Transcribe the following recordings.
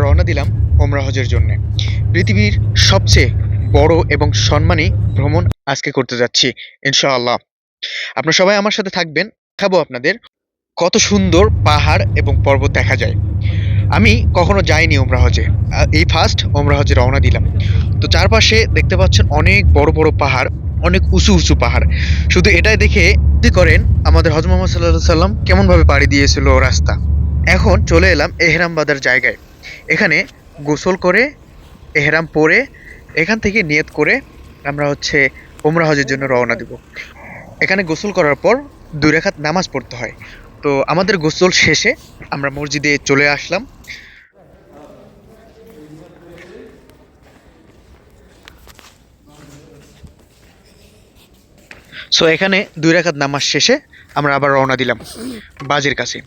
রওনা দিলাম ওমরা হজের জন্য। পৃথিবীর সবচেয়ে বড় এবং সম্মানী ভ্রমণ আজকে করতে যাচ্ছি, ইনশাআল্লাহ। আপনারা সবাই আমার সাথে থাকবেন, দেখাবো আপনাদের কত সুন্দর পাহাড় এবং পর্বত দেখা যায়। আমি কখনো যাইনি ওমরা হজে এই ফার্স্ট ওমরা হজে রওনা দিলাম। তো চারপাশে দেখতে পাচ্ছেন অনেক বড় বড় পাহাড়, অনেক উঁচু উঁচু পাহাড়। শুধু এটাই দেখে করেন, আমাদের হজ মোহাম্মদ সাল্লাহ সাল্লাম কেমনভাবে পাড়ি দিয়েছিল রাস্তা। এখন চলে এলাম এহরাম বাদার জায়গায়। এখানে গোসল করে, এহরাম পরে, এখান থেকে নিয়ত করে আমরা হচ্ছে ওমরা হজের জন্য রওনা দিব। এখানে গোসল করার পর দুই রেখাত নামাজ পড়তে হয়। তো আমাদের গোসল শেষে আমরা মসজিদে চলে আসলাম। সো এখানে দুই রেখাত নামাজ শেষে আমরা আবার রওনা দিলাম বাজের কাছে।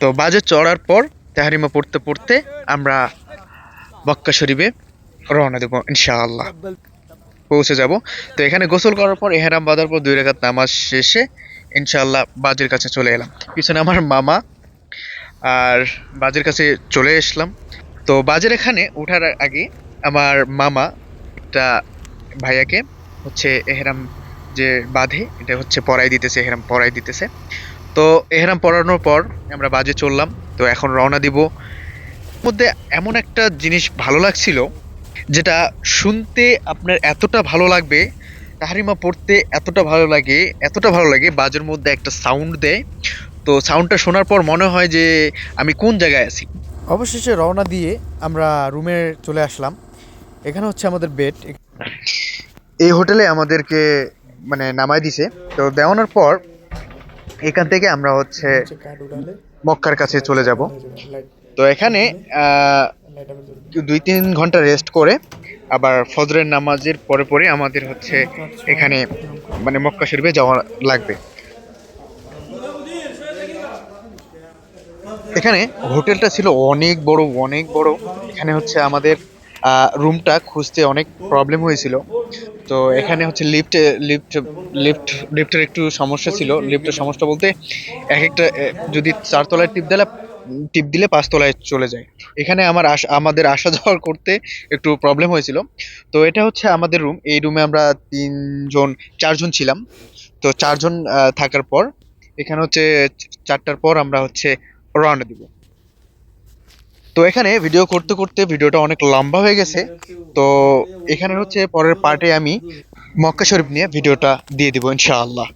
তো বাজে চড়ার পর তাহারিমা পড়তে পড়তে আমরা বক্কা শরীফে রওনা দেবো, ইনশাআল্লাহ। পৌঁছে যাব। তো এখানে গোসল করার পর, এহেরাম বাঁধার পর দুই রেখাত নামাজ শেষে, ইনশাআল্লাহ, বাজের কাছে চলে এলাম। পিছনে আমার মামা, আর বাজের কাছে চলে আসলাম তো বাজের এখানে ওঠার আগে আমার মামা, একটা ভাইয়াকে হচ্ছে এহেরাম যে বাঁধে, এটা হচ্ছে পরাই দিতেছে, এহেরাম পরাই দিতেছে। তো এহরাম পরানোর পর আমরা বাজে চললাম তো এখন রওনা দিব। মধ্যে এমন একটা জিনিস ভালো লাগছিল যেটা শুনতে আপনার এতটা ভালো লাগবে তাহারিমা পড়তে এতটা ভালো লাগে এতটা ভালো লাগে বাজের মধ্যে একটা সাউন্ড দেয়। তো সাউন্ডটা শোনার পর মনে হয় যে আমি কোন জায়গায় আছি। অবশেষে রওনা দিয়ে আমরা রুমে চলে আসলাম। এখানে হচ্ছে আমাদের বেড এই হোটেলে আমাদেরকে মানে নামাই দিছে। তো দেওয়ানোর পর এখান থেকে আমরা হচ্ছে মক্কার কাছে চলে যাব। তো এখানে দুই তিন ঘণ্টা রেস্ট করে আবার ফজরের নামাজের পরে পরে আমাদের হচ্ছে এখানে মানে মক্কা শরীফে যাওয়া লাগবে। এখানে হোটেলটা ছিল অনেক বড় অনেক বড়। এখানে হচ্ছে আমাদের রুমটা খুঁজতে অনেক প্রবলেম হয়েছিল। তো এখানে হচ্ছে লিফটে লিফট লিফট লিফটের একটু সমস্যা ছিল। লিফটের সমস্যা বলতে এক একটা যদি চারতলায় টিপ দিলে টিপ দিলে পাঁচতলায় চলে যায়। এখানে আমার আমাদের আসা যাওয়ার করতে একটু প্রবলেম হয়েছিল। তো এটা হচ্ছে আমাদের রুম এই রুমে আমরা তিনজন, চারজন ছিলাম। তো চারজন থাকার পর, এখানে হচ্ছে চারটার পর আমরা হচ্ছে রওনা দিব। তো এখানে ভিডিও করতে করতে ভিডিওটা অনেক লম্বা হয়ে গেছে। তো এখানে হচ্ছে পরের পার্টে আমি মক্কা শরীফ নিয়ে ভিডিওটা দিয়ে দিব, ইনশাআল্লাহ।